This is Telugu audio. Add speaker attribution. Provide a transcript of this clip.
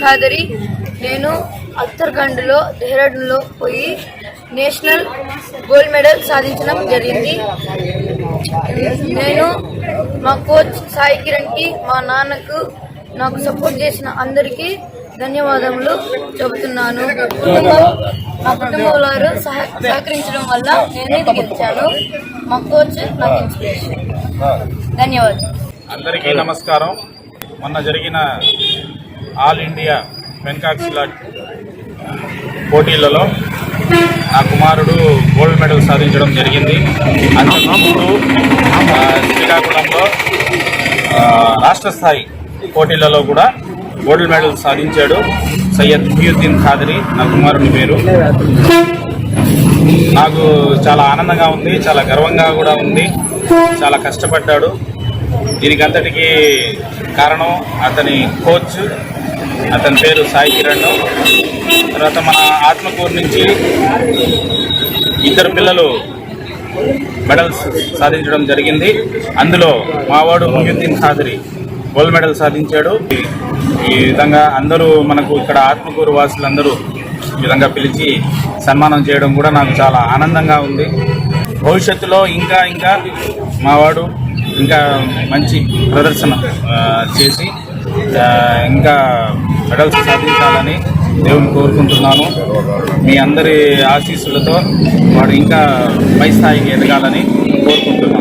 Speaker 1: ఖాదరి నేను ఉత్తరాఖండ్లో డెహ్రాడూన్లో పోయి నేషనల్ గోల్డ్ మెడల్ సాధించడం జరిగింది. నేను మా కోచ్ సాయి కిరణ్కి మా నాన్నకు నాకు సపోర్ట్ చేసిన అందరికీ ధన్యవాదములు చెబుతున్నాను. కుటుంబం మా కుటుంబం వారు సహ- సహకరించడం వల్ల నేను గెలిచాను. మా కోచ్ నాకు ఇన్స్పిరేషన్ ధన్యవాదాలు
Speaker 2: అందరికీ నమస్కారం. మొన్న జరిగిన ఆల్ ఇండియా పెన్కాక్సిలాట్ పోటీలలో నా కుమారుడు గోల్డ్ మెడల్ సాధించడం జరిగింది. అంతకుముందు ఆ, శ్రీకాకుళంలో రాష్ట్ర స్థాయి పోటీలలో కూడా గోల్డ్ మెడల్ సాధించాడు సయ్యద్ ముహియుద్దీన్ ఖాదరి. నా కుమారుని పేరు. నాకు చాలా ఆనందంగా ఉంది చాలా గర్వంగా కూడా ఉంది చాలా కష్టపడ్డాడు. దీనికి అంతటికీ కారణం అతని కోచ్ అతని పేరు సాయి కిరణ్. తర్వాత మన ఆత్మకూరు నుంచి ఇద్దరు పిల్లలు మెడల్స్ సాధించడం జరిగింది. అందులో మావాడు ముహిద్దీన్ ఖాదరి. గోల్డ్ మెడల్ సాధించాడు. ఈ- విధంగా అందరూ మనకు ఇక్కడ ఆత్మకూరు వాసులందరూ ఈ విధంగా పిలిచి సన్మానం చేయడం కూడా నాకు చాలా ఆనందంగా ఉంది. భవిష్యత్తులో ఇంకా ఇంకా మావాడు ఇంకా మంచి ప్రదర్శన చేసి ఇంకా మెడల్స్ సాధించాలని దేవుని కోరుకుంటున్నాను. మీ అందరి ఆశీస్సులతో వాడు ఇంకా పై స్థాయికి ఎదగాలని కోరుకుంటున్నాను.